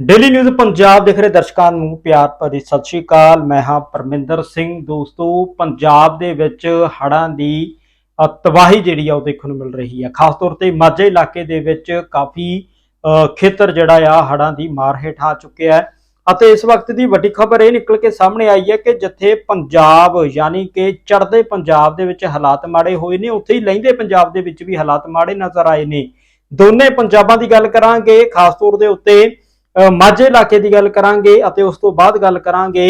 Daily news Punjab ਦੇਖ ਰਹੇ ਦਰਸ਼ਕਾਂ ਨੂੰ ਪਿਆਰ ਭਰੀ ਸਤਿ ਸ਼੍ਰੀ ਅਕਾਲ। ਮੈਂ ਹਾਂ ਪਰਮਿੰਦਰ ਸਿੰਘ। ਦੋਸਤੋ, ਪੰਜਾਬ ਦੇ ਵਿੱਚ ਹੜ੍ਹਾਂ ਦੀ ਤਬਾਹੀ ਜਿਹੜੀ ਆ ਉਹ ਦੇਖਣ ਨੂੰ ਮਿਲ ਰਹੀ ਹੈ ਖਾਸ ਤੌਰ ਤੇ ਮਾਝੇ ਇਲਾਕੇ ਦੇ ਵਿੱਚ ਕਾਫੀ ਖੇਤਰ ਜਿਹੜਾ ਆ ਹੜ੍ਹਾਂ ਦੀ ਮਾਰ ਹੇਠ ਆ ਚੁੱਕਿਆ ਹੈ। ਅਤੇ ਇਸ ਵਕਤ ਦੀ ਵੱਡੀ ਖਬਰ ਇਹ ਨਿਕਲ ਕੇ ਸਾਹਮਣੇ ਆਈ ਹੈ ਕਿ ਜਿੱਥੇ ਪੰਜਾਬ ਯਾਨੀ ਕਿ ਚੜ੍ਹਦੇ ਪੰਜਾਬ ਦੇ ਵਿੱਚ ਹਾਲਾਤ ਮਾੜੇ ਹੋਏ ਨੇ, ਉੱਥੇ ਹੀ ਲਹਿੰਦੇ ਪੰਜਾਬ ਦੇ ਵਿੱਚ ਵੀ ਹਾਲਾਤ ਮਾੜੇ ਨਜ਼ਰ ਆਏ ਨੇ। ਦੋਨੇ ਪੰਜਾਬਾਂ ਦੀ ਗੱਲ ਕਰਾਂਗੇ। ਖਾਸ ਤੌਰ ਦੇ ਉੱਤੇ ਮਾਝੇ ਇਲਾਕੇ ਦੀ ਗੱਲ ਕਰਾਂਗੇ ਅਤੇ ਉਸ ਤੋਂ ਬਾਅਦ ਗੱਲ ਕਰਾਂਗੇ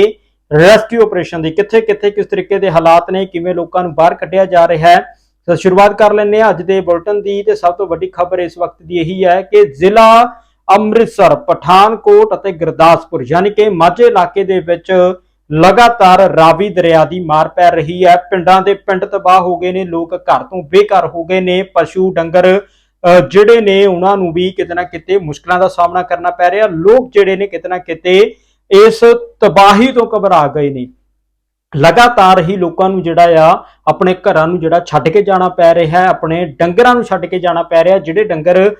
ਰੈਸਕਿਊ ਆਪਰੇਸ਼ਨ ਦੀ। ਕਿੱਥੇ ਕਿੱਥੇ ਕਿਸ ਤਰੀਕੇ ਦੇ ਹਾਲਾਤ ਨੇ, ਕਿਵੇਂ ਲੋਕਾਂ ਨੂੰ ਬਾਹਰ ਕੱਢਿਆ ਜਾ ਰਿਹਾ ਹੈ। ਤਾਂ ਸ਼ੁਰੂਆਤ ਕਰ ਲੈਂਦੇ ਹਾਂ ਅੱਜ ਦੇ ਬੁਲਟਨ ਦੀ ਤੇ ਸਭ ਤੋਂ ਵੱਡੀ ਖਬਰ ਇਸ ਵਕਤ ਦੀ ਇਹੀ ਹੈ ਕਿ ਜ਼ਿਲ੍ਹਾ ਅੰਮ੍ਰਿਤਸਰ, ਪਠਾਨਕੋਟ ਅਤੇ ਗੁਰਦਾਸਪੁਰ, ਯਾਨੀ ਕਿ ਮਾਝੇ ਇਲਾਕੇ ਦੇ ਵਿੱਚ ਲਗਾਤਾਰ ਰਾਵੀ ਦਰਿਆ ਦੀ ਮਾਰ ਪੈ ਰਹੀ ਹੈ। ਪਿੰਡਾਂ ਦੇ ਪਿੰਡ ਤਬਾਹ ਹੋ ਗਏ ਨੇ, ਲੋਕ ਘਰ ਤੋਂ ਬੇਘਰ ਹੋ ਗਏ ਨੇ, ਪਸ਼ੂ ਡੰਗਰ ਜਿਹੜੇ ਨੇ ਉਹਨਾਂ ਨੂੰ ਵੀ ਕਿਤੇ ਨਾ ਕਿਤੇ ਮੁਸ਼ਕਲਾਂ ਦਾ ਸਾਹਮਣਾ ਕਰਨਾ ਪੈ ਰਿਹਾ। ਲੋਕ ਜਿਹੜੇ ਨੇ ਕਿਤੇ ਨਾ ਕਿਤੇ ਇਸ ਤਬਾਹੀ ਤੋਂ ਘਬਰਾ ਗਏ ਨੇ। ਲਗਾਤਾਰ ਹੀ ਲੋਕਾਂ ਨੂੰ ਜਿਹੜਾ ਆ, ਆਪਣੇ ਘਰਾਂ ਨੂੰ ਜਿਹੜਾ ਛੱਡ ਕੇ ਜਾਣਾ ਪੈ ਰਿਹਾ ਹੈ, ਆਪਣੇ ਡੰਗਰਾਂ ਨੂੰ ਛੱਡ ਕੇ ਜਾਣਾ ਪੈ ਰਿਹਾ, ਜਿਹੜੇ ਡੰਗਰ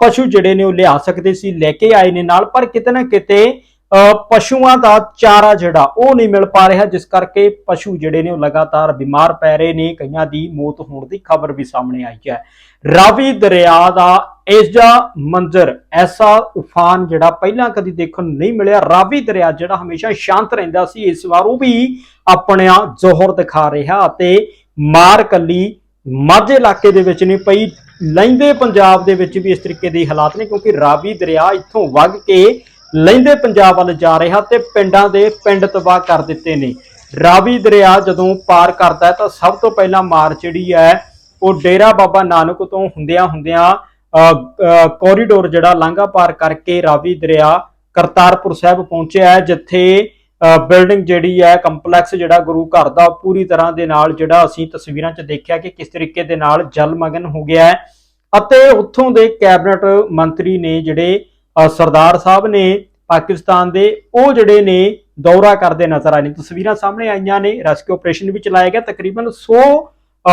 ਪਸ਼ੂ ਜਿਹੜੇ ਨੇ ਉਹ ਲਿਆ ਸਕਦੇ ਸੀ, ਲੈ ਕੇ ਆਏ ਨੇ ਨਾਲ, ਪਰ ਕਿਤੇ ਨਾ ਕਿਤੇ ਪਸ਼ੂਆਂ ਦਾ ਚਾਰਾ ਜਿਹੜਾ, ਉਹ ਨਹੀਂ ਮਿਲ ਪਾ ਰਿਹਾ, ਜਿਸ ਕਰਕੇ ਪਸ਼ੂ ਜਿਹੜੇ ਨੇ ਉਹ ਲਗਾਤਾਰ ਬਿਮਾਰ ਪੈ ਰਹੇ ਨੇ। ਕਈਆਂ ਦੀ ਮੌਤ ਹੋਣ ਦੀ ਖਬਰ ਵੀ ਸਾਹਮਣੇ ਆਈ ਹੈ। ਰਾਵੀ ਦਰਿਆ ਦਾ ਐਸਾ ਮੰਜ਼ਰ, ਐਸਾ ਉਫਾਨ ਜਿਹੜਾ ਪਹਿਲਾਂ ਕਦੀ ਦੇਖਣ ਨੂੰ ਨਹੀਂ ਮਿਲਿਆ। ਰਾਵੀ ਦਰਿਆ ਜਿਹੜਾ ਹਮੇਸ਼ਾ ਸ਼ਾਂਤ ਰਹਿੰਦਾ ਸੀ, ਇਸ ਵਾਰ ਉਹ ਵੀ ਆਪਣਾ ਜ਼ੋਹਰ ਦਿਖਾ ਰਿਹਾ ਅਤੇ ਮਾਰ ਕੱਲੀ ਮਾਝੇ ਇਲਾਕੇ ਦੇ ਵਿੱਚ ਨਹੀਂ ਪਈ ਲਹਿੰਦੇ ਪੰਜਾਬ ਦੇ ਵਿੱਚ ਵੀ ਇਸ ਤਰੀਕੇ ਦੇ ਹਾਲਾਤ ਨੇ, ਕਿਉਂਕਿ ਰਾਵੀ ਦਰਿਆ ਇੱਥੋਂ ਵਗ ਕੇ ਲਹਿੰਦੇ ਪੰਜਾਬ ਵੱਲ ਜਾ ਰਿਹਾ ਤੇ ਪਿੰਡਾਂ ਦੇ ਪਿੰਡ ਤਬਾਹ ਕਰ ਦਿੱਤੇ ਨੇ। ਰਾਵੀ ਦਰਿਆ ਜਦੋਂ ਪਾਰ ਕਰਦਾ ਹੈ ਤਾਂ ਸਭ ਤੋਂ ਪਹਿਲਾਂ ਮਾਰ ਜਿਹੜੀ ਹੈ, ਉਹ ਡੇਰਾ ਬਾਬਾ ਨਾਨਕ ਤੋਂ ਹੁੰਦਿਆਂ ਹੁੰਦਿਆਂ ਕੋਰੀਡੋਰ ਜਿਹੜਾ ਲਾਂਘਾ ਪਾਰ ਕਰਕੇ ਰਾਵੀ ਦਰਿਆ ਕਰਤਾਰਪੁਰ ਸਾਹਿਬ ਪਹੁੰਚਿਆ ਹੈ, ਜਿੱਥੇ ਬਿਲਡਿੰਗ ਜਿਹੜੀ ਹੈ ਕੰਪਲੈਕਸ ਜਿਹੜਾ ਗੁਰੂ ਘਰ ਦਾ ਪੂਰੀ ਤਰ੍ਹਾਂ ਦੇ ਨਾਲ ਜਿਹੜਾ ਅਸੀਂ ਤਸਵੀਰਾਂ 'ਚ ਦੇਖਿਆ ਕਿ ਕਿਸ ਤਰੀਕੇ ਦੇ ਨਾਲ ਜਲਮਗਨ ਹੋ ਗਿਆ ਹੈ। ਅਤੇ ਉੱਥੋਂ ਦੇ ਕੈਬਨਿਟ ਮੰਤਰੀ ਨੇ ਜਿਹੜੇ ਸਰਦਾਰ ਸਾਹਿਬ ਨੇ ਪਾਕਿਸਤਾਨ ਦੇ ਉਹ ਜਿਹੜੇ ਨੇ ਦੌਰਾ ਕਰਦੇ ਨਜ਼ਰ ਆਏ ਨੇ। ਤਸਵੀਰਾਂ ਸਾਹਮਣੇ ਆਈਆਂ ਨੇ। ਰੈਸਕਿਊ ਆਪਰੇਸ਼ਨ ਵੀ ਚਲਾਇਆ ਗਿਆ। ਤਕਰੀਬਨ 100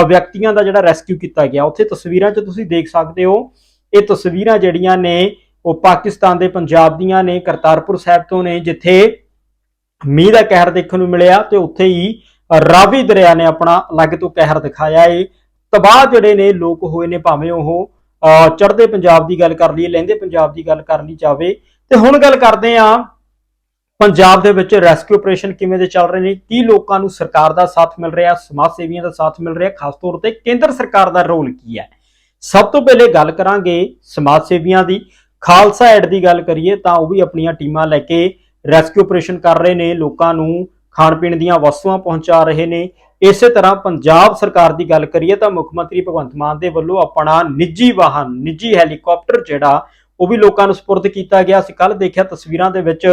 ਵਿਅਕਤੀਆਂ ਦਾ ਜਿਹੜਾ ਰੈਸਕਿਊ ਕੀਤਾ ਗਿਆ। ਉੱਥੇ ਤਸਵੀਰਾਂ 'ਚ ਤੁਸੀਂ ਦੇਖ ਸਕਦੇ ਹੋ। ਇਹ ਤਸਵੀਰਾਂ ਜਿਹੜੀਆਂ ਨੇ, ਉਹ ਪਾਕਿਸਤਾਨ ਦੇ ਪੰਜਾਬ ਦੀਆਂ ਨੇ, ਕਰਤਾਰਪੁਰ ਸਾਹਿਬ ਤੋਂ ਨੇ, ਜਿੱਥੇ ਮੀਂਹ ਦਾ ਕਹਿਰ ਦੇਖਣ ਨੂੰ ਮਿਲਿਆ ਤੇ ਉੱਥੇ ਹੀ ਰਾਵੀ ਦਰਿਆ ਨੇ ਆਪਣਾ ਅਲੱਗ ਤੋਂ ਕਹਿਰ ਦਿਖਾਇਆ ਏ। ਤਬਾਹ ਜਿਹੜੇ ਨੇ, ਲੋਕ ਹੋਏ ਨੇ ਭਾਵੇਂ ਉਹ ਚੜ੍ਹਦੇ ਪੰਜਾਬ ਦੀ ਗੱਲ ਕਰ ਲਈਏ, ਲਹਿੰਦੇ ਪੰਜਾਬ ਦੀ ਗੱਲ ਕਰ ਲਈ ਜਾਵੇ, ਤੇ ਹੁਣ ਗੱਲ ਕਰਦੇ ਆ ਪੰਜਾਬ ਦੇ ਵਿੱਚ ਰੈਸਕਿਊ ਆਪਰੇਸ਼ਨ ਕਿਵੇਂ ਦੇ ਚੱਲ ਰਹੇ ਨੇ, ਕੀ ਲੋਕਾਂ ਨੂੰ ਸਰਕਾਰ ਦਾ ਸਾਥ ਮਿਲ ਰਿਹਾ, ਸਮਾਜ ਸੇਵੀਆਂ ਦਾ ਸਾਥ ਮਿਲ ਰਿਹਾ, ਖਾਸ ਤੌਰ ਤੇ ਕੇਂਦਰ ਸਰਕਾਰ ਦਾ ਰੋਲ ਕੀ ਹੈ? ਸਭ ਤੋਂ ਪਹਿਲੇ ਗੱਲ ਕਰਾਂਗੇ ਸਮਾਜ ਸੇਵੀਆਂ ਦੀ, ਖਾਲਸਾ ਐਡ ਦੀ ਗੱਲ ਕਰੀਏ ਤਾਂ ਉਹ ਵੀ ਆਪਣੀਆਂ ਟੀਮਾਂ ਲੈ ਕੇ ਰੈਸਕਿਊ ਆਪਰੇਸ਼ਨ ਕਰ ਰਹੇ ਨੇ, ਲੋਕਾਂ ਨੂੰ ਖਾਣ ਪੀਣ ਦੀਆਂ ਵਸਤੂਆਂ ਪਹੁੰਚਾ ਰਹੇ ਨੇ ਇਸੇ ਤਰ੍ਹਾਂ ਪੰਜਾਬ ਸਰਕਾਰ ਦੀ ਗੱਲ ਕਰੀਏ ਤਾਂ ਮੁੱਖ ਮੰਤਰੀ ਭਗਵੰਤ ਮਾਨ ਦੇ ਵੱਲੋਂ ਆਪਣਾ ਨਿੱਜੀ ਵਾਹਨ, ਨਿੱਜੀ ਹੈਲੀਕਾਪਟਰ ਜਿਹੜਾ ਉਹ ਵੀ ਲੋਕਾਂ ਨੂੰ ਸਪੁਰਦ ਕੀਤਾ ਗਿਆ। ਅਸੀਂ ਕੱਲ ਦੇਖਿਆ ਤਸਵੀਰਾਂ ਦੇ ਵਿੱਚ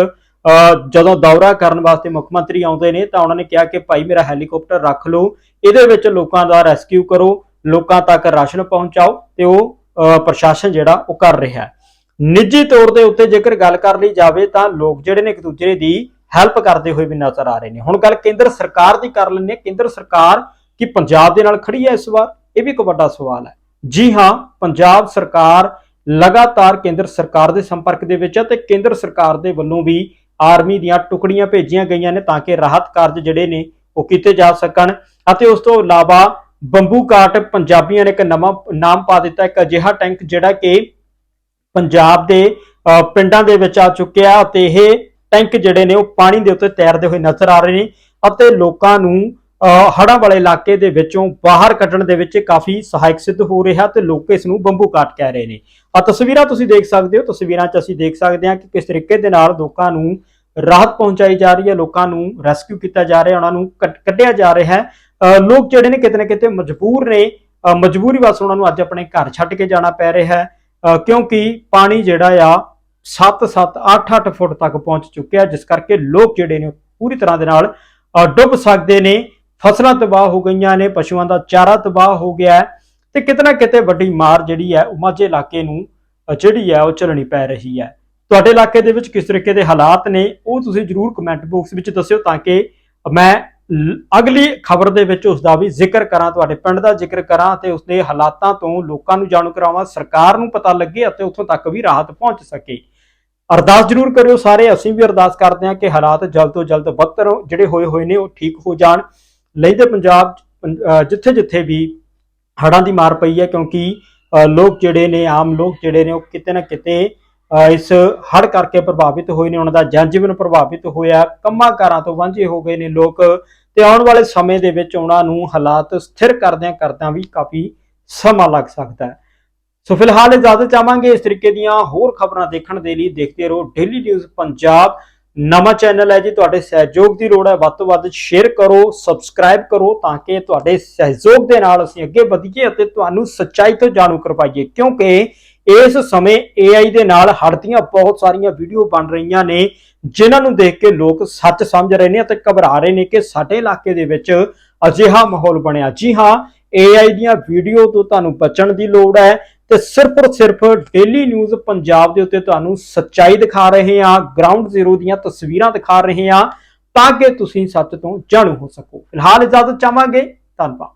ਜਦੋਂ ਦੌਰਾ ਕਰਨ ਵਾਸਤੇ ਮੁੱਖ ਮੰਤਰੀ ਆਉਂਦੇ ਨੇ ਤਾਂ ਉਹਨਾਂ ਨੇ ਕਿਹਾ ਕਿ ਭਾਈ ਮੇਰਾ ਹੈਲੀਕਾਪਟਰ ਰੱਖ ਲਓ, ਇਹਦੇ ਵਿੱਚ ਲੋਕਾਂ ਦਾ ਰੈਸਕਿਊ ਕਰੋ, ਲੋਕਾਂ ਤੱਕ ਰਾਸ਼ਨ ਪਹੁੰਚਾਓ ਤੇ ਉਹ ਪ੍ਰਸ਼ਾਸਨ ਜਿਹੜਾ ਉਹ ਕਰ ਰਿਹਾ ਹੈ। ਨਿੱਜੀ ਤੌਰ ਦੇ ਉੱਤੇ ਜੇਕਰ ਗੱਲ ਕਰ ਲਈ ਜਾਵੇ ਤਾਂ ਲੋਕ ਜਿਹੜੇ ਨੇ ਇੱਕ ਦੂਜੇ ਦੀ ਹੈਲਪ ਕਰਦੇ ਹੋਏ ਵੀ ਨਜ਼ਰ ਆ ਰਹੇ ਨੇ। ਹੁਣ ਗੱਲ ਕੇਂਦਰ ਸਰਕਾਰ ਦੀ ਕਰ ਲੈਂਦੇ ਕੇਂਦਰ ਸਰਕਾਰ ਕੀ ਪੰਜਾਬ ਦੇ ਨਾਲ ਖੜੀ ਹੈ ਇਸ ਵਾਰ? ਇਹ ਵੀ ਇੱਕ ਵੱਡਾ ਸਵਾਲ ਹੈ। ਜੀ ਹਾਂ ਪੰਜਾਬ ਸਰਕਾਰ ਲਗਾਤਾਰ ਕੇਂਦਰ ਸਰਕਾਰ ਦੇ ਸੰਪਰਕ ਦੇ ਵਿੱਚ ਹੈ ਤੇ ਕੇਂਦਰ ਸਰਕਾਰ ਦੇ ਵੱਲੋਂ ਵੀ ਆਰਮੀ ਦੀਆਂ ਟੁਕੜੀਆਂ ਭੇਜੀਆਂ ਗਈਆਂ ਨੇ ਤਾਂ ਕਿ ਰਾਹਤ ਕਾਰਜ ਜਿਹੜੇ ਨੇ ਉਹ ਕੀਤੇ ਜਾ ਸਕਣ ਅਤੇ ਉਸ ਤੋਂ ਇਲਾਵਾ ਬੰਬੂ ਕਾਟ ਪੰਜਾਬੀਆਂ ਨੇ ਇੱਕ ਨਵਾਂ ਨਾਮ ਪਾ ਦਿੱਤਾ। ਇੱਕ ਅਜਿਹਾ ਟੈਂਕ ਜਿਹੜਾ ਕਿ ਪੰਜਾਬ ਦੇ ਅ, ਪਿੰਡਾਂ ਦੇ ਵਿੱਚ ਆ ਚੁੱਕਿਆ ਅਤੇ ਇਹ ਟੈਂਕ ਜਿਹੜੇ ਨੇ ਉਹ ਪਾਣੀ ਦੇ ਉੱਤੇ ਤੈਰਦੇ ਹੋਏ ਨਜ਼ਰ ਆ ਰਹੇ ਨੇ ਅਤੇ ਲੋਕਾਂ ਨੂੰ ਅ, ਹੜ੍ਹਾਂ ਵਾਲੇ ਇਲਾਕੇ ਦੇ ਵਿੱਚੋਂ ਬਾਹਰ ਕੱਢਣ ਦੇ ਵਿੱਚ ਕਾਫੀ ਸਹਾਇਕ ਸਿੱਧ ਹੋ ਰਿਹਾ ਤੇ ਲੋਕ ਇਸ ਨੂੰ ਬੰਬੂ ਕਾਟ ਕਹਿ ਰਹੇ ਨੇ। ਆ ਤਸਵੀਰਾਂ ਤੁਸੀਂ ਦੇਖ ਸਕਦੇ ਹੋ। ਤਸਵੀਰਾਂ 'ਚ ਅਸੀਂ ਦੇਖ ਸਕਦੇ ਹਾਂ ਕਿ ਕਿਸ ਤਰੀਕੇ ਦੇ ਨਾਲ ਲੋਕਾਂ ਨੂੰ ਰਾਹਤ ਪਹੁੰਚਾਈ ਜਾ ਰਹੀ ਹੈ ਲੋਕਾਂ ਨੂੰ ਰੈਸਕਿਊ ਕੀਤਾ ਜਾ ਰਿਹਾ ਉਹਨਾਂ ਨੂੰ ਕੱਢ- ਕੱਢਿਆ ਜਾ ਰਿਹਾ ਹੈ। ਲੋਕ ਜਿਹੜੇ ਨੇ ਕਿਤੇ ਨਾ ਕਿਤੇ ਮਜਬੂਰ ਨੇ। ਮਜਬੂਰੀ ਵਸ ਉਹਨਾਂ ਨੂੰ ਅੱਜ ਆਪਣੇ ਘਰ ਛੱਡ ਕੇ ਜਾਣਾ ਪੈ ਰਿਹਾ ਹੈ। ਕਿਉਂਕਿ ਪਾਣੀ ਜਿਹੜਾ ਆ 7-7 8-8 ਫੁੱਟ ਤੱਕ ਪਹੁੰਚ ਚੁੱਕਿਆ ਜਿਸ ਕਰਕੇ ਲੋਕ ਜਿਹੜੇ ਨੇ ਪੂਰੀ ਤਰ੍ਹਾਂ ਦੇ ਨਾਲ ਡੁੱਬ ਸਕਦੇ ਨੇ। ਫਸਲਾਂ ਤਬਾਹ ਹੋ ਗਈਆਂ ਨੇ, ਪਸ਼ੂਆਂ ਦਾ ਚਾਰਾ ਤਬਾਹ ਹੋ ਗਿਆ ਹੈ ਤੇ ਕਿਤੇ ਨਾ ਕਿਤੇ ਵੱਡੀ ਮਾਰ ਜਿਹੜੀ ਹੈ, ਉਹ ਮਾਝੇ ਇਲਾਕੇ ਨੂੰ ਜਿਹੜੀ ਹੈ, ਉਹ ਝੱਲਣੀ ਪੈ ਰਹੀ ਹੈ। ਤੁਹਾਡੇ ਇਲਾਕੇ ਦੇ ਵਿੱਚ ਕਿਸ ਤਰੀਕੇ ਦੇ ਹਾਲਾਤ ਨੇ, ਉਹ ਤੁਸੀਂ ਜਰੂਰ ਕਮੈਂਟ ਬਾਕਸ ਵਿੱਚ ਦੱਸਿਓ ਤਾਂ ਕਿ ਮੈਂ ਅਗਲੀ ਖਬਰ ਦੇ ਵਿੱਚ ਉਸ ਦਾ ਵੀ ਜ਼ਿਕਰ ਕਰਾਂ, ਤੁਹਾਡੇ ਪਿੰਡ ਦਾ ਜ਼ਿਕਰ ਕਰਾਂ ਤੇ ਉਸ ਦੇ ਹਾਲਾਤਾਂ ਤੋਂ ਲੋਕਾਂ ਨੂੰ ਜਾਣੂ ਕਰਾਵਾਂ, ਸਰਕਾਰ ਨੂੰ ਪਤਾ ਲੱਗੇ ਅਤੇ ਉੱਥੋਂ ਤੱਕ ਵੀ ਰਾਹਤ ਪਹੁੰਚ ਸਕੇ। ਅਰਦਾਸ ਜ਼ਰੂਰ ਕਰਿਓ ਸਾਰੇ, ਅਸੀਂ ਵੀ ਅਰਦਾਸ ਕਰਦੇ ਹਾਂ ਕਿ ਹਾਲਾਤ ਜਲਦ ਤੋਂ ਜਲਦ ਬਦਤਰ ਜਿਹੜੇ ਹੋਏ ਹੋਏ ਨੇ ਉਹ ਠੀਕ ਹੋ ਜਾਣ। ਲੈਂਦੇ ਪੰਜਾਬ ਜਿੱਥੇ ਜਿੱਥੇ ਵੀ ਹੜ੍ਹਾਂ ਦੀ ਮਾਰ ਪਈ ਹੈ, ਕਿਉਂਕਿ ਲੋਕ ਜਿਹੜੇ ਨੇ, ਆਮ ਲੋਕ ਜਿਹੜੇ ਨੇ, ਉਹ ਕਿਤੇ ਨਾ ਕਿਤੇ ਇਸ ਹੜ੍ਹ ਕਰਕੇ ਪ੍ਰਭਾਵਿਤ ਹੋਏ ਨੇ, ਉਹਨਾਂ ਦਾ ਜਨਜੀਵਨ ਪ੍ਰਭਾਵਿਤ ਹੋਇਆ। ਕੰਮਾਂ ਕਾਰਾਂ ਤੋਂ ਵਾਂਝੇ ਹੋ ਗਏ ਨੇ ਲੋਕ ਤੇ ਆਉਣ ਵਾਲੇ ਸਮੇਂ ਦੇ ਵਿੱਚ ਉਹਨਾਂ ਨੂੰ ਹਾਲਾਤ ਸਥਿਰ ਕਰਦਿਆਂ ਕਰਦਿਆਂ ਵੀ ਕਾਫੀ ਸਮਾਂ ਲੱਗ ਸਕਦਾ ਹੈ। ਸੋ ਫਿਲਹਾਲ ਇਜਾਜ਼ਤ ਚਾਹਾਂਗੇ ਇਸ ਤਰੀਕੇ ਦੀਆਂ ਹੋਰ ਖਬਰਾਂ ਦੇਖਣ ਦੇ ਲਈ ਦੇਖਦੇ ਰਹੋ ਡੇਲੀ ਨਿਊਜ਼ ਪੰਜਾਬ ਨਵਾਂ ਚੈਨਲ ਹੈ ਜੀ, ਤੁਹਾਡੇ ਸਹਿਯੋਗ ਦੀ ਲੋੜ ਹੈ, ਵੱਧ ਤੋਂ ਵੱਧ ਸ਼ੇਅਰ ਕਰੋ ਸਬਸਕ੍ਰਾਈਬ ਕਰੋ ਤਾਂ ਕਿ ਤੁਹਾਡੇ ਸਹਿਯੋਗ ਦੇ ਨਾਲ ਅਸੀਂ ਅੱਗੇ ਵਧੀਏ ਅਤੇ ਤੁਹਾਨੂੰ ਸੱਚਾਈ ਤੋਂ ਜਾਣੂ ਕਰਵਾਈਏ। ਕਿਉਂਕਿ ਇਸ ਸਮੇਂ AI ਦੇ ਨਾਲ ਹੜਦੀਆਂ ਬਹੁਤ ਸਾਰੀਆਂ ਵੀਡੀਓ ਬਣ ਰਹੀਆਂ ਨੇ, ਜਿਨ੍ਹਾਂ ਨੂੰ ਦੇਖ ਕੇ ਲੋਕ ਸੱਚ ਸਮਝ ਰਹੇ ਨੇ ਅਤੇ ਘਬਰਾ ਰਹੇ ਨੇ ਕਿ ਸਾਡੇ ਇਲਾਕੇ ਦੇ ਵਿੱਚ ਅਜਿਹਾ ਮਾਹੌਲ ਬਣਿਆ। ਜੀ ਹਾਂ AI ਦੀਆਂ ਵੀਡੀਓ ਤੋਂ ਤੁਹਾਨੂੰ ਬਚਣ ਦੀ ਲੋੜ ਹੈ ਤੇ ਸਿਰਫ ਔਰ ਸਿਰਫ ਡੇਲੀ ਨਿਊਜ਼ ਪੰਜਾਬ ਦੇ ਉੱਤੇ ਤੁਹਾਨੂੰ ਸੱਚਾਈ ਦਿਖਾ ਰਹੇ ਹਾਂ ਗਰਾਊਂਡ ਜ਼ੀਰੋ ਦੀਆਂ ਤਸਵੀਰਾਂ ਦਿਖਾ ਰਹੇ ਹਾਂ, ਤਾਂ ਕਿ ਤੁਸੀਂ ਸੱਚ ਤੋਂ ਜਾਣੂ ਹੋ ਸਕੋ। ਫਿਲਹਾਲ ਇਜਾਜ਼ਤ ਚਾਹਾਂਗੇ, ਧੰਨਵਾਦ।